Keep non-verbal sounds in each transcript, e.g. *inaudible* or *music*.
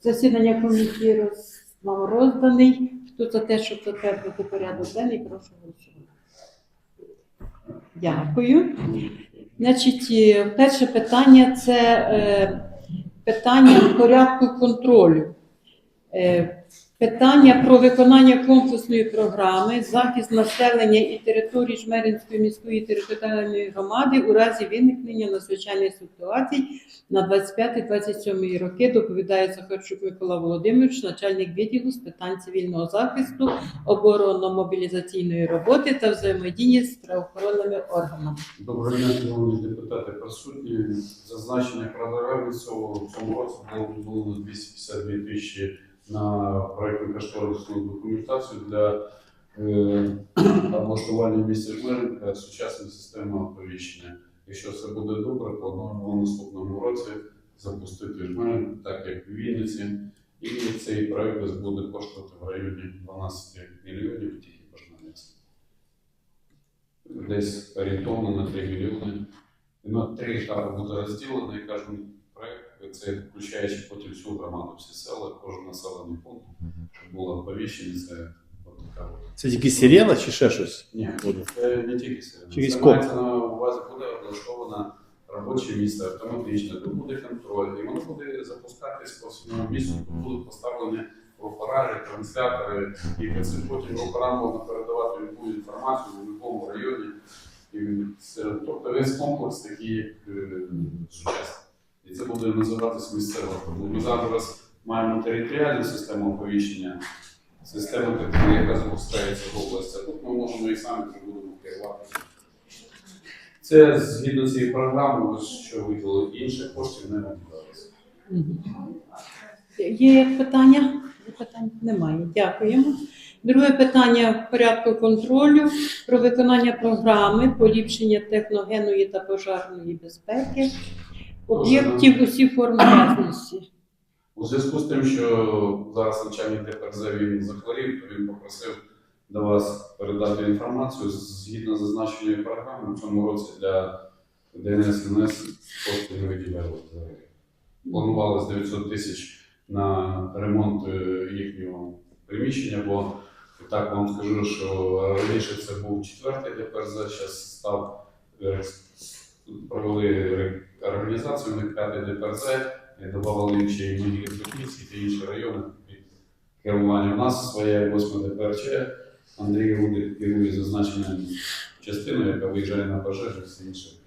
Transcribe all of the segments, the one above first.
Засідання комісії роз... вам розданий. Хто за те, щоб затвердити порядок денний, прошу голосувати. Дякую. Значить, е, перше питання це е, питання порядку контролю. Питання про виконання комплексної програми захист населення і територій Жмеринської міської територіальної громади у разі виникнення надзвичайних ситуацій на 25-27 роки доповідає Захарчук Микола Володимирович, начальник відділу з питань цивільного захисту, оборонно-мобілізаційної роботи та взаємодії з правоохоронними органами. Доброго дня, шановні депутати присутні. Зазначення програми цього в цьому році було виділено 252 тисячі на проєктну кошторисну документацію для е, *clears throat* облаштування місця Жмеренка сучасної системи оповіщення. Якщо все буде добре, плануємо в наступному році запустити Жмеренк, так як в Вінниці. І цей проєкт буде коштувати в районі 12 мільйонів тільки пожнанець. Десь орієнтовно на 3 мільйони. На три етапи буде розділено, і проект, це включаючи потім всю громаду, всі села, кожен населений пункт, щоб було оповіщення, це от така от. Це тільки сирена чи ще щось? Ні, це не тільки сирена. Через Це коп. мається на увазі буде облаштовано робоче місце автоматичне, тут буде контроль, і воно буде запускатись по всьому тут будуть поставлені рупорари, транслятори, і це потім рупорам можна передавати любу інформацію в будь-якому районі. І це, тобто весь комплекс такий е, сучасний. Це буде називатись місцева. Ми зараз маємо територіальну систему оповіщення, систему, така, яка запускається в області. Тут ми можемо і самі вже будемо керувати. Це згідно цієї програми, що виділили інших коштів не виділялося. Є питання? Питань? Немає. Дякуємо. Друге питання порядку контролю про виконання програми поліпшення техногенної та пожежної безпеки об'єктів усіх форм власності. У зв'язку з тим, що зараз начальник ДПРЗ він захворів, то він попросив до вас передати інформацію згідно зазначеної програми в цьому році для ДНС НС коштів не виділяли взагалі. Планувалось 900 тисяч на ремонт е, їхнього приміщення, бо так вам скажу, що раніше це був четвертий ДПРЗ, зараз став е, провели організацію, них п'ятий ДПРЗ, і додавали інші Могилів-Петрівський та інші райони керування. У нас своє 8 ДПРЧ. Андрій Рудик керує зазначеною частиною, яка виїжджає на пожежі, всі інші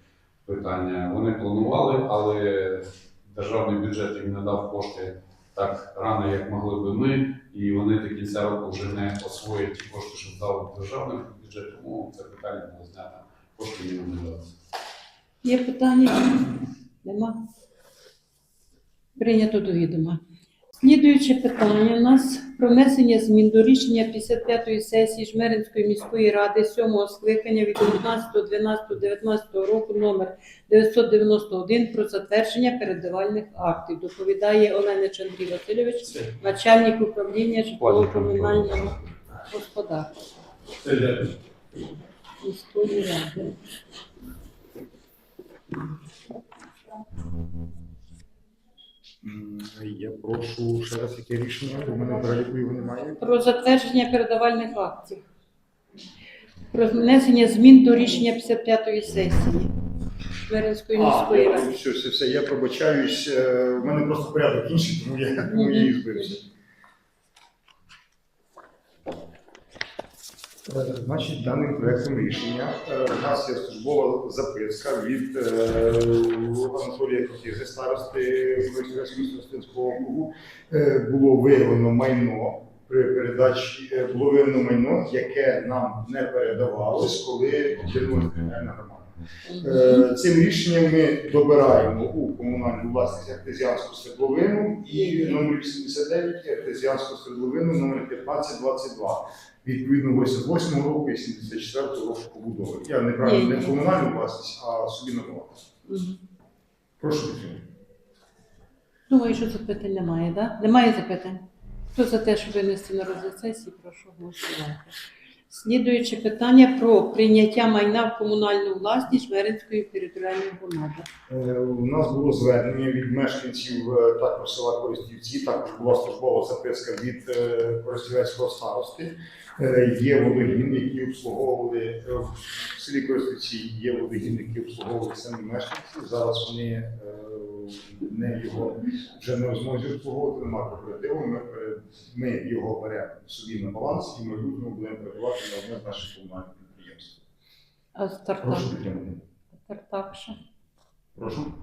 питання. Вони планували, але державний бюджет їм не дав кошти так рано, як могли би ми, і вони до кінця року вже не освоять ті кошти, що дав державний бюджет, тому це питання було знято. Кошти їм не дали. Є питання? Нема? Прийнято до відома. Слідуюче питання у нас про внесення змін до рішення 55-ї сесії Жмеринської міської ради 7-го скликання від 19.12.19 року номер 991 про затвердження передавальних актів. Доповідає Оленич Андрій Васильович, начальник управління житлово-комунального господарства міської ради. Я прошу ще раз яке рішення, мене в переліку його немає. Про затвердження передавальних актів. Про внесення змін до рішення 55-ї сесії Жмеринської міської ради. все, все, все, я пробачаюсь, е, у мене просто порядок інший, тому я, тому я їх збився. Значить, даним проектом рішення е, у нас є службова записка від е, Анатолія Котізи, старости старостинського округу. Е, Було виявлено майно при передачі, було виявлено майно, яке нам не передавалось, коли отримали територіальна громада. Е, Цим рішенням ми добираємо у комунальну власність артезіанську свердловину і номер 89 артезіанську свердловину номер 1522. Відповідно 88 року і 74 року побудови. Я неправильно не Ні, ні. комунальну власність, а собі надавав. Мгм. Прошу підтримати. Думаю, що запитань немає, так? Немає запитань. Хто за те, щоб винести на розгляд сесії, прошу голосувати. Слідуюче питання про прийняття майна в комунальну власність Жмеринської територіальної громади. Е, У нас було звернення від мешканців е, також села Коростівці, також була службова записка від е, Коростівецького старости. Е, Є водогін, які обслуговували в селі Коростівці, є водогін, які обслуговували самі мешканці. Зараз вони не його вже не змозі обслуговувати, немає кооперативу. Ми, ми його беремо собі на баланс і ми будемо будемо передавати на одне з наших комунальних підприємств. А стартап? Прошу підтримати. Стартапша. Прошу.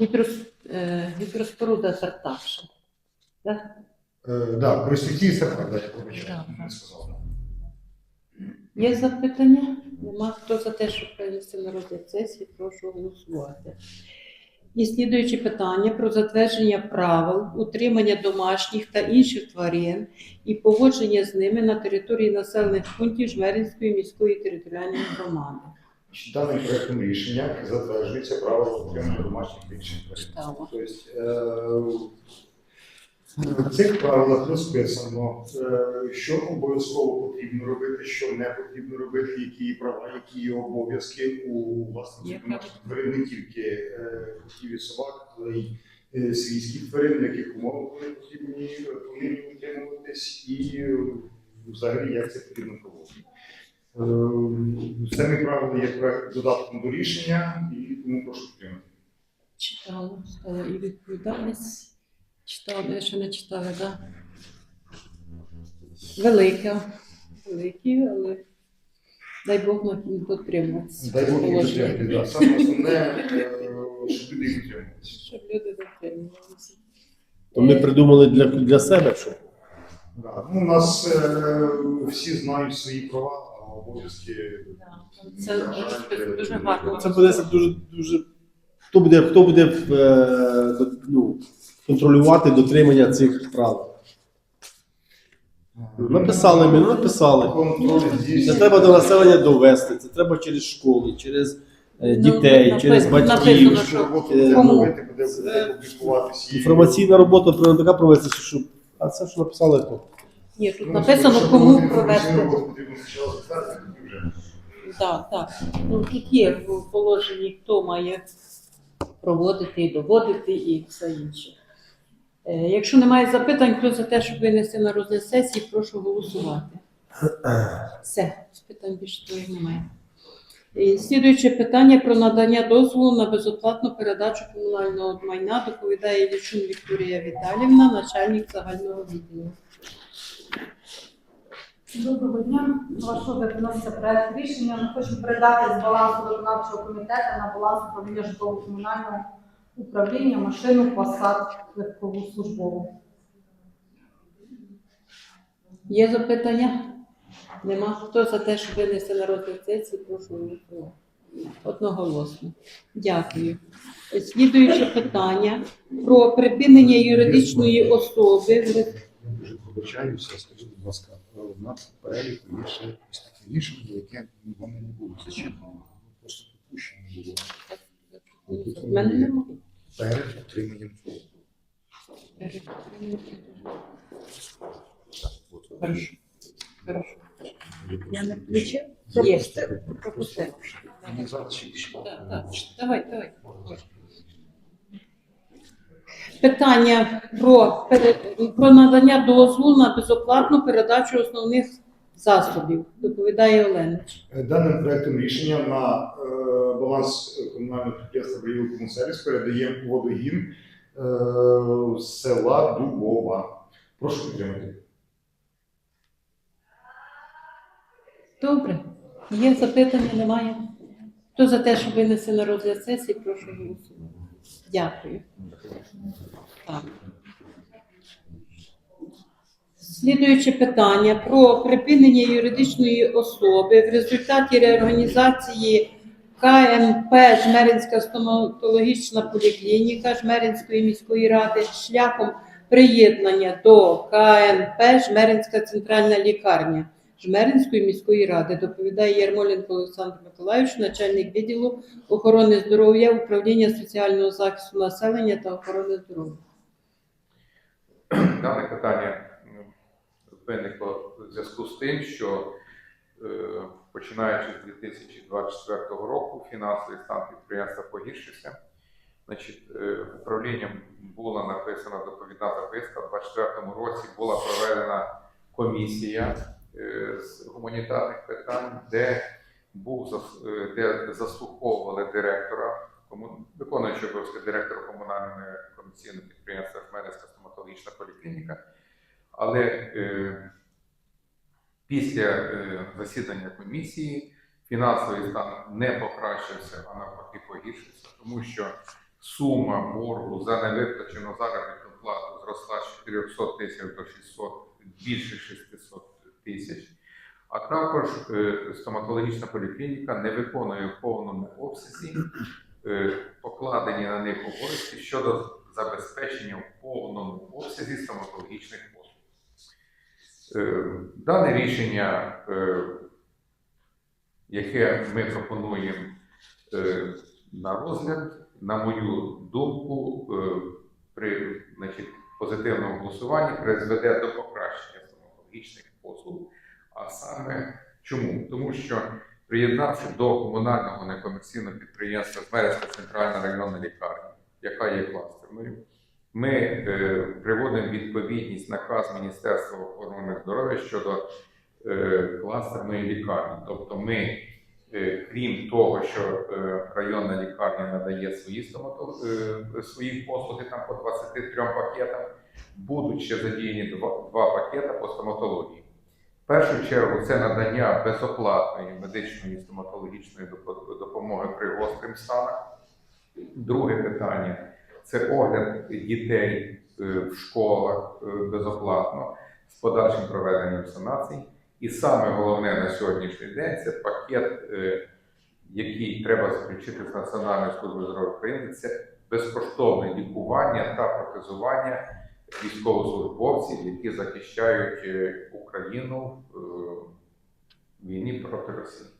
Гідрос- е, Гідроспоруда стартапша. Так? Е, да, Коростівці і Сахар, да, я пробачаю, Да. не сказав. Є запитання? Нема. Хто за те, щоб перенести на розгляд сесії, прошу голосувати. І слідуючі питання про затвердження правил утримання домашніх та інших тварин і поводження з ними на території населених пунктів Жмеринської міської територіальної громади. Даним проектом рішення затверджується право утримання домашніх та інших тварин. Тобто, е, в цих правилах розписано, е, що обов'язково потрібно робити, що не потрібно робити, які є права, які є обов'язки у власників Яка? тварин, не тільки е, котів і собак, але й е, свійських тварин, в яких умовах вони потрібні, е, повинні утримуватись, і е, взагалі як це потрібно проводити. Е, Самі правила є проект додатком до рішення, і тому прошу підтримати. Читала і відповідальність. Читала, я ще не читала, так? Да? Велика. Великі, але дай Бог на кінь дотриматися. Дай Бог Положення. дотримати. Да. Саме основне, е, щоб люди дотримувалися. Щоб люди дотримувалися. То ми придумали для, для себе, що Да. Ну, у нас е, всі знають свої права, а обов'язки. Да, Це розписано дуже гарно. це буде дуже дуже. Хто буде, хто буде е, ну, контролювати дотримання цих правил? Написали ми, ну, написали. Це треба до населення довести. Це треба через школи, через е, Ну, дітей, написано- через написано, батьків. що- Е, робити, буде публікуватися. Інформаційна робота така проводиться, що а це що написали то. Ні, тут Ну, написано, щоб кому провести. інформаційну потрібно спочатку затвердити, тоді вже. Так, так. Ну, тут є в положенні, хто має проводити і доводити і все інше. Е, Якщо немає запитань, хто за те, щоб винести на розгляд сесії, прошу голосувати. Все, питань більше твоїх немає. І Слідуюче питання про надання дозволу на безоплатну передачу комунального майна доповідає Лічун Вікторія Віталівна, начальник загального відділу. Доброго дня. Ваш розгляд вноситься проект рішення. Ми хочемо передати з балансу виконавчого комітету на баланс управління житлово-комунального управління машину посад легкову службову. Є запитання? Нема. Хто за те, щоб винести на розгляд сесії, прошу голосувати. Одноголосно. Дякую. Слідуюче питання про припинення юридичної особи. вибачаюся, скажіть, будь ласка, у нас в переліку є ще ось таке рішення, яке воно не було зачитано, просто допущено було В мене немає. Перед отриманням Хорошо. Хорошо. Я не включив? Є. Пропустив. Так, так. Давай, давай. Питання про, про надання дозволу на безоплатну передачу основних засобів. Доповідає Оленич. Даним проектом рішення на е, баланс комунального підприємства «Бриїл Комунсервіс» передаємо водогін е, села Дубова. Прошу підтримати. Добре. Є запитання, немає. Хто за те, щоб винести на розгляд сесії, прошу голосувати. Дякую. Так. Слідуюче питання про припинення юридичної особи в результаті реорганізації КМП Жмеринська стоматологічна поліклініка Жмеринської міської ради шляхом приєднання до КНП Жмеринська центральна лікарня Жмеринської міської ради. Доповідає Ярмоленко Олександр Миколаївич, начальник відділу охорони здоров'я, управління соціального захисту населення та охорони здоров'я. Дане питання виникло в зв'язку з тим, що е, починаючи з 2024 року, фінансовий стан підприємства погіршився. Значить, е, управлінням була написана доповідна записка. У 2024 році була проведена комісія е, з гуманітарних питань, де був де заслуховували директора, виконуючого обов'язки директора комунального комерційного підприємства Хмельницька стоматологічна поліклініка. Але е, після е, засідання комісії фінансовий стан не покращився, а навпаки погіршився, тому що сума боргу за невиплачену заробітну плату зросла з 400 тисяч до 600, більше 600 тисяч. А також е, стоматологічна поліклініка не виконує в повному обсязі е, покладені на них обов'язки щодо забезпечення в повному обсязі стоматологічних Дане рішення, е, яке ми пропонуємо е, на розгляд, на мою думку, е, при значить, позитивному голосуванні призведе до покращення стоматологічних послуг. А саме чому? Тому що приєднавши до комунального некомерційного підприємства Змерецька центральна районна лікарня, яка є кластерною, ми е, приводимо відповідність наказ Міністерства охорони здоров'я щодо е, кластерної лікарні. Тобто ми, е, крім того, що е, районна лікарня надає свої, стомато, е, свої послуги там по 23 пакетам, будуть ще задіяні два, два пакета по стоматології. В першу чергу це надання безоплатної медичної стоматологічної допомоги при гострим станах. Друге питання це огляд дітей е, в школах е, безоплатно з подальшим проведенням санацій. І саме головне на сьогоднішній день це пакет, е, який треба заключити з Національною службою здоров'я України. Це безкоштовне лікування та протезування військовослужбовців, які захищають Україну в війні проти Росії.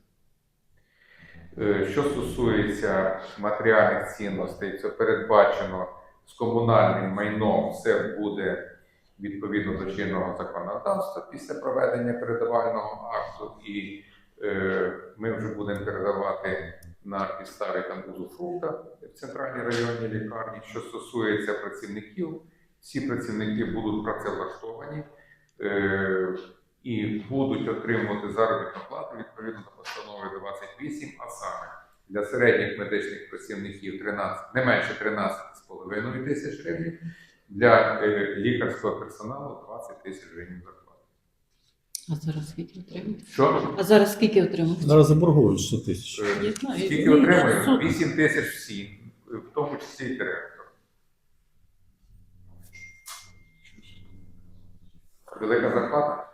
Е, Що стосується матеріальних цінностей, це передбачено з комунальним майном, все буде відповідно до чинного законодавства після проведення передавального акту, і е, ми вже будемо передавати на підставі там узуфрукта в центральній районній лікарні. Що стосується працівників, всі працівники будуть працевлаштовані. Е, і будуть отримувати заробітну плату відповідно до постанови 28, а саме для середніх медичних працівників 13, не менше 13,5 тисяч гривень, для е, лікарського персоналу 20 тисяч гривень зарплати. А зараз скільки отримують? Що? А зараз скільки отримують? Зараз заборгують 100 тисяч. Е, Скільки отримують? 8 тисяч всі, в тому числі і директор. Велика зарплата?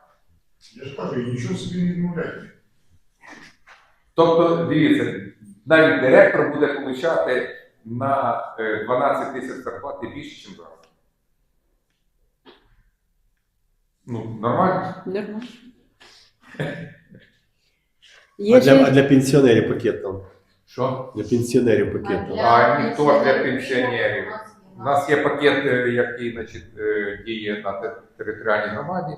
Я ж кажу, і нічого собі не відмовляйте. Тобто, дивіться, навіть директор буде получати на е, 12 тисяч зарплати більше, ніж зараз. Ну, нормально. Нормально. А для, а для пенсіонерів пакет там. Що? Для пенсіонерів пакет там. А ніхто ж для пенсіонерів. У нас є пакет, е, який значить, е, діє на територіальній громаді.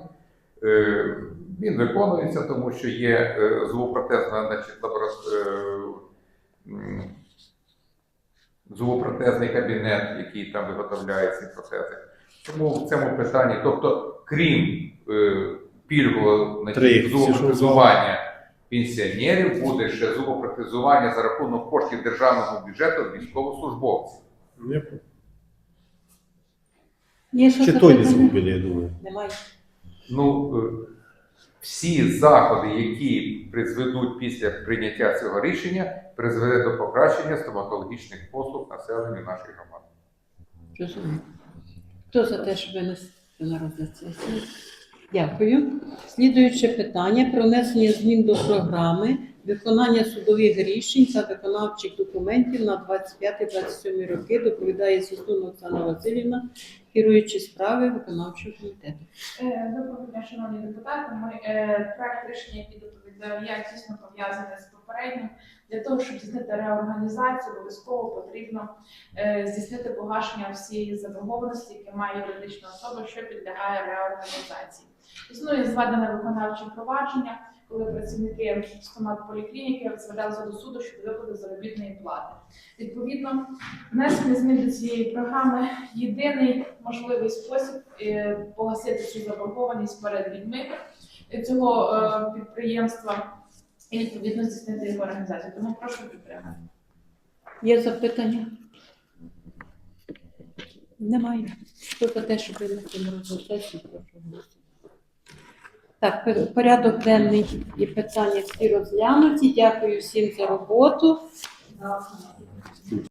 Е, Він виконується, тому що є е, зубопротезна, значить, лабора- е, зубопротезний кабінет, який там виготовляє ці протези. Тому в цьому питанні, тобто, крім е, пільгового зубопротезування пенсіонерів, буде ще зубопротезування за рахунок коштів державного бюджету військовослужбовців. Є ще Чи той не згубили, я думаю. Немає. Ну, е, всі заходи, які призведуть після прийняття цього рішення, призведе до покращення стоматологічних послуг населенню нашої громади. Хто за те, щоб винести на розгляд? Дякую. Слідуюче питання про внесення змін до програми виконання судових рішень та виконавчих документів на 25-27 роки доповідає Сосун Оксана Васильівна, керуючи справи виконавчого комітету. Е, Доброго шановні депутати. Ми е, проект рішення, який доповідаю, я тісно пов'язаний з попереднім. Для того, щоб здійснити реорганізацію, обов'язково потрібно е, здійснити погашення всієї заборгованості, яке має юридична особа, що підлягає реорганізації. Існує зведене виконавче провадження. Коли працівники стомат-поліклініки зверталися до суду щодо виплати заробітної плати. Відповідно, внесення змін до цієї програми єдиний можливий спосіб е, погасити цю заборгованість перед людьми цього е, підприємства і відповідно здійснити його організацію. Тому прошу підтримати. Є запитання? Немає. Хто за те, щоб винести на сесії, прошу. Так, порядок денний і питання всі розглянуті. Дякую всім за роботу.